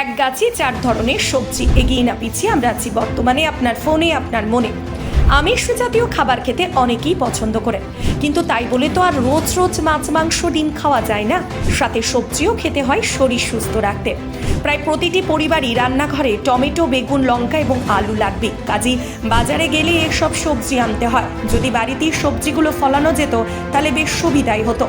এক গাছে চার ধরনের সবজি। এগিয়ে না পিছিয়ে আমরা আছি বর্তমানে আপনার ফোনে, আপনার মনে। আমিষ জাতীয় খাবার খেতে অনেকেই পছন্দ করে কিন্তু তাই বলে তো আর রোজ রোজ মাছ, মাংস, ডিম খাওয়া যায় না। সাথে সবজিও খেতে হয় শরীর সুস্থ রাখতে। প্রায় প্রতিটি পরিবারই রান্নাঘরে টমেটো, বেগুন, লঙ্কা এবং আলু লাগবে। কাজেই বাজারে গেলে এসব সবজি আনতে হয়। যদি বাড়িতেই সবজিগুলো ফলানো যেত, তাহলে বেশ সুবিধাই হতো।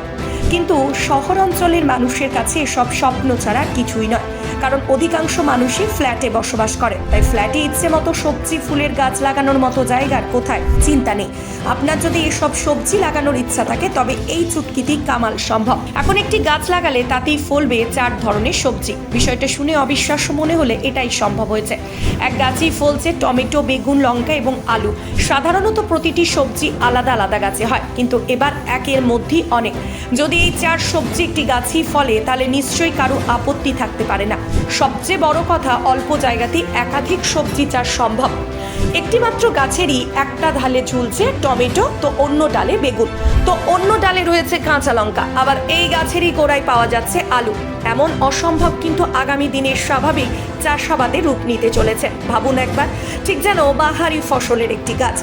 কিন্তু শহর অঞ্চলের মানুষের কাছে এসব স্বপ্ন ছাড়া কিছুই নয়। কারণ অধিকাংশ মানুষই ফ্ল্যাটে বসবাস করে। তাই ফ্ল্যাটে ইচ্ছে মতো সবজি, ফুলের গাছ লাগানোর মতো জায়গার কোথায়? চিন্তা নেই। আপনার যদি এসব সবজি লাগানোর ইচ্ছা থাকে, তবে এই চুটকিটি কামাল সম্ভব। এখন একটি গাছ লাগালে তাতেই ফলবে চার ধরনের সবজি। বিষয়টা শুনে অবিশ্বাস্য মনে হলে এটাই সম্ভব হয়েছে। এক গাছেই ফলছে টমেটো, বেগুন, লঙ্কা এবং আলু। সাধারণত প্রতিটি সবজি আলাদা আলাদা গাছে হয়, কিন্তু এবার একের মধ্যেই অনেক। যদি এই চার সবজি একটি গাছই ফলে, তাহলে নিশ্চয়ই কারও আপত্তি থাকতে পারে না। সবচেয়ে বড় কথা, অল্প জায়গাতেই একাধিক সবজি চাষ সম্ভব। একটি মাত্র গাছেরই একটা ঢালে ঝুলছে টমেটো, তো অন্য ডালে বেগুন। তো অন্য ডালে রয়েছে কাঁচা লঙ্কা, আবার এই গাছেরই গোড়ায় পাওয়া যাচ্ছে আলু। এমন অসম্ভব কিন্তু আগামী দিনের স্বাভাবিক চাষাবাদে রূপ নিতে চলেছে। ভাবুন একবার, ঠিক যেন বাহারি ফসলের একটি গাছ।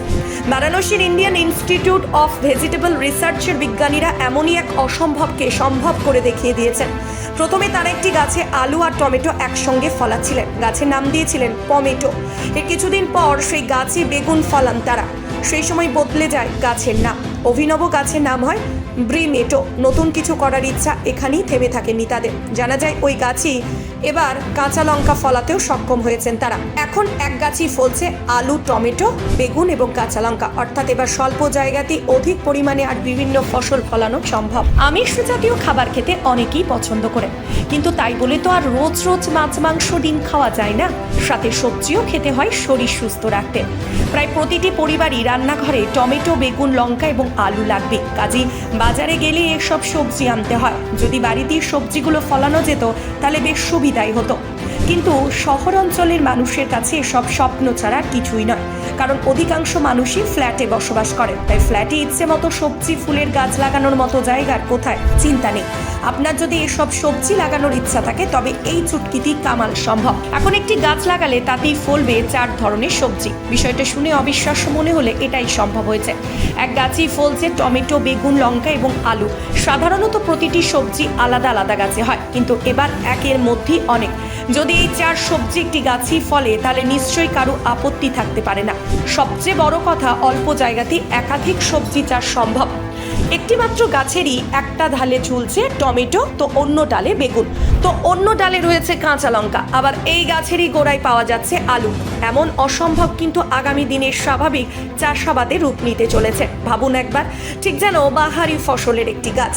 বারাণসীর ইন্ডিয়ান ইনস্টিটিউট অফ ভেজিটেবল রিসার্চের বিজ্ঞানীরা এমনই এক অসম্ভবকে সম্ভব করে দেখিয়ে দিয়েছেন। প্রথমে তারা একটি গাছে আলু আর টমেটো একসঙ্গে ফলাচ্ছিলেন। গাছের নাম দিয়েছিলেন পমেটো এর কিছুদিন পর সেই গাছে বেগুন ফলান তারা। সেই সময় বদলে যায় গাছের নাম। অভিনব গাছের নাম হয় ব্রিমেটো নতুন কিছু করার ইচ্ছা এখানেই থেমে থাকে তাদের। জানা যায় ওই গাছই এবার কাঁচা লঙ্কা ফলাতেও সক্ষম হয়েছেন তারা। এখন এক গাছই ফলছে আলু, টমেটো, বেগুন এবং কাঁচা লঙ্কা। অর্থাৎ এবার স্বল্প জায়গাতেই অধিক পরিমাণে আর বিভিন্ন ফসল ফলানো সম্ভব। আমিষ জাতীয় খাবার খেতে অনেকেই পছন্দ করে। কিন্তু তাই বলে তো আর রোজ রোজ মাছ, মাংস, ডিম খাওয়া যায় না। সাথে সবজিও খেতে হয় শরীর সুস্থ রাখতে। প্রায় প্রতিটি পরিবারই রান্নাঘরে টমেটো, বেগুন, লঙ্কা এবং আলু লাগবে। কাজেই বাজারে গেলে এসব সবজি আনতে হয়। যদি বাড়িতেই সবজিগুলো ফলানো যেত, তাহলে বেশ সুবিধাই হতো। কিন্তু শহর অঞ্চলের মানুষের কাছে এসব স্বপ্ন ছাড়া কিছুই নয়। কারণ অধিকাংশ মানুষই ফ্ল্যাটে বসবাস করে। তাই ফ্ল্যাটে ইচ্ছে মতো সবজি, ফুলের গাছ লাগানোর মতো জায়গার কোথায়? চিন্তা নেই। আপনার যদি এসব সবজি লাগানোর ইচ্ছা থাকে, তবে এই চুটকিটি কামাল সম্ভব। এখন একটি গাছ লাগালে তাতেই ফলবে চার ধরনের সবজি। বিষয়টা শুনে অবিশ্বাস্য মনে হলে এটাই সম্ভব হয়েছে। এক গাছই ফলছে টমেটো, বেগুন, লঙ্কা এবং আলু। সাধারণত প্রতিটি সবজি আলাদা আলাদা গাছে হয়, কিন্তু এবার একের মধ্যেই অনেক। যদি এই চার সবজি একটি গাছই ফলে, তাহলে নিশ্চয়ই কারও আপত্তি থাকতে পারে না। সবচেয়ে বড় কথা, অল্প জায়গাতেই একাধিক সবজি চাষ সম্ভব। একটি মাত্র গাছেরই একটা ঢালে ঝুলছে টমেটো, তো অন্য ডালে বেগুন। তো অন্য ডালে রয়েছে কাঁচা লঙ্কা। আবার এই গাছেরই গোড়ায় পাওয়া যাচ্ছে আলু। এমন অসম্ভব কিন্তু আগামী দিনের স্বাভাবিক চাষাবাদে রূপ নিতে চলেছে। ভাবুন একবার, ঠিক যেন বাহারি ফসলের একটি গাছ।